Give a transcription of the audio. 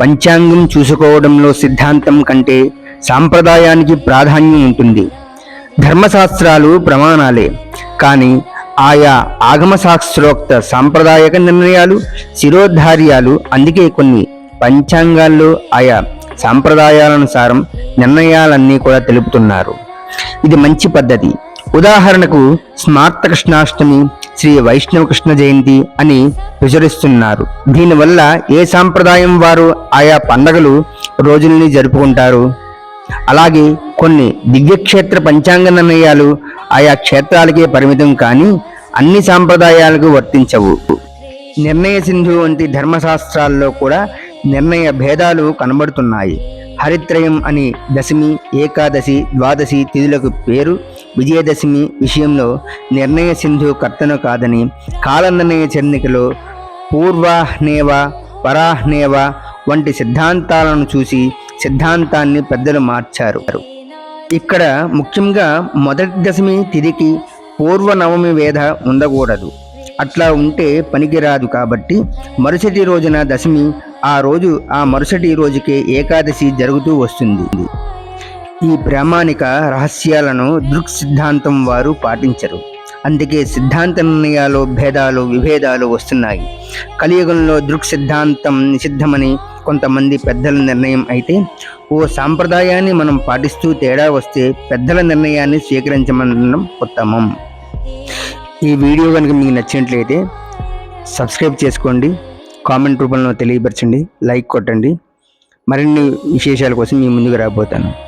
పంచాంగం చూసుకోవడంలో సిద్ధాంతం కంటే సాంప్రదాయానికి ప్రాధాన్యం ఉంటుంది. ధర్మశాస్త్రాలు ప్రమాణాలే. కానీ ఆయా ఆగమ శాస్త్రోక్త సాంప్రదాయక నిర్ణయాలు శిరోధార్యాలు అందుకే కొన్ని. పంచాంగాల్లో ఆయా సాంప్రదాయాలనుసారం నిర్ణయాలన్నీ కూడా తెలుపుతున్నారు. ఇది మంచి పద్ధతి. ఉదాహరణకు స్మార్త కృష్ణాష్టమి శ్రీ వైష్ణవ కృష్ణ జయంతి అని విచరిస్తున్నారు. దీనివల్ల ఏ సాంప్రదాయం వారు ఆయా పండగలు రోజుల్ని జరుపుకుంటారు? అలాగే కొన్ని దివ్యక్షేత్ర పంచాంగ నిర్ణయాలు ఆయా క్షేత్రాలకే పరిమితం కానీ అన్ని సాంప్రదాయాలకు వర్తించవు. నిర్ణయ సింధు వంటి ధర్మశాస్త్రాల్లో కూడా నిర్ణయ భేదాలు కనబడుతున్నాయి. హరిత్రయం అని దశమి ఏకాదశి ద్వాదశి తిథులకు పేరు విజయదశమి విషయంలో నిర్ణయ సింధు కర్తను కాదని కాల నిర్ణయ పూర్వాహ్నేవ పరాహ్నేవ వంటి సిద్ధాంతాలను చూసి సిద్ధాంతాన్ని పెద్దలు మార్చారు. ఇక్కడ ముఖ్యంగా మొదటి దశమి తిరిగి పూర్వ నవమి వేద ఉండకూడదు. అట్లా ఉంటే పనికిరాదు కాబట్టి మరుసటి రోజున దశమి ఆ రోజు ఆ మరుసటి రోజుకే ఏకాదశి జరుగుతూ వస్తుంది. ఈ ప్రామాణిక రహస్యాలను దృక్ సిద్ధాంతం వారు పాటించరు. అందుకే సిద్ధాంత నిర్ణయాలు భేదాలు విభేదాలు వస్తున్నాయి. కలియుగంలో దృక్ సిద్ధాంతం నిషిద్ధమని కొంతమంది పెద్దల నిర్ణయం అయితే ఓ సాంప్రదాయాన్ని మనం పాటిస్తూ తేడా వస్తే పెద్దల నిర్ణయాన్ని స్వీకరించమనడం ఉత్తమం. ఈ వీడియో కనుక మీకు నచ్చినట్లయితే సబ్స్క్రైబ్ చేసుకోండి కామెంట్ రూపంలో తెలియపరచండి లైక్ కొట్టండి. మరిన్ని విశేషాల కోసం మీ ముందుకు రాబోతాను.